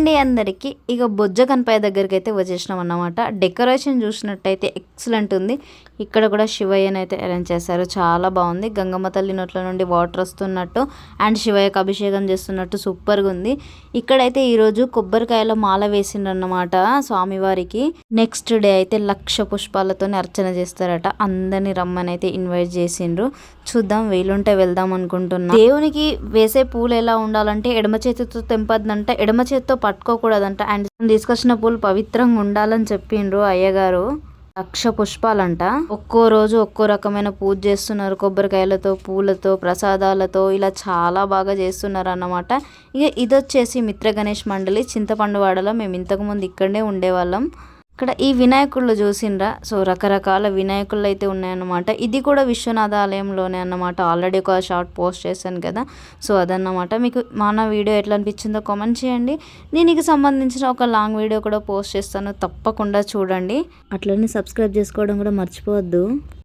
అండి అందరికీ. ఇక బొజ్జ కనపాయ దగ్గరికి అయితే వచ్చేసినాం అన్నమాట. డెకరేషన్ చూసినట్టయితే ఎక్సలెంట్ ఉంది. ఇక్కడ కూడా శివయ్యని అయితే అరేంజ్ చేశారు. చాలా బాగుంది. గంగమ్మ తల్లి నోట్ల నుండి వాటర్ వస్తున్నట్టు అండ్ శివయ్యకు అభిషేకం చేస్తున్నట్టు సూపర్గా ఉంది. ఇక్కడైతే ఈరోజు కొబ్బరికాయలో మాల వేసిండ్రన్నమాట స్వామివారికి. నెక్స్ట్ డే అయితే లక్ష పుష్పాలతో అర్చన చేస్తారట. అందరిని రమ్మని అయితే ఇన్వైట్ చేసిండ్రు. చూద్దాం వీలుంటే వెళ్దాం అనుకుంటున్నా. దేవునికి వేసే పూలు ఎలా ఉండాలంటే ఎడమ చేతితో తెంపద్దంట ఎడమ చేతితో పట్టుకోకూడదంట. అండ్ తీసుకొచ్చిన పూలు పవిత్రంగా ఉండాలని చెప్పిండ్రు అయ్యగారు. లక్ష పుష్పాలంట. ఒక్కో రోజు ఒక్కో రకమైన పూజ చేస్తున్నారు. కొబ్బరికాయలతో పూలతో ప్రసాదాలతో ఇలా చాలా బాగా చేస్తున్నారు అన్నమాట ఇక ఇదొచ్చేసి మిత్ర గణేష్ మండలి చింతపండువాడలో మేము ఇంతకుముందు ఇక్కడనే ఉండేవాళ్ళం. ఇక్కడ ఈ వినాయకుళ్ళు చూసిండ్రా? సో రకరకాల వినాయకుళ్ళు అయితే ఉన్నాయన్నమాట. ఇది కూడా విశ్వనాథ ఆలయంలోనే అన్నమాట. ఆల్రెడీ ఒక షార్ట్ పోస్ట్ చేశాను కదా. సో అదన్నమాట. మీకు మన వీడియో ఎట్లా అనిపించిందో కామెంట్ చేయండి. దీనికి సంబంధించిన ఒక లాంగ్ వీడియో కూడా పోస్ట్ చేస్తాను. తప్పకుండా చూడండి. అట్లనే సబ్స్క్రైబ్ చేసుకోవడం కూడా మర్చిపోవద్దు.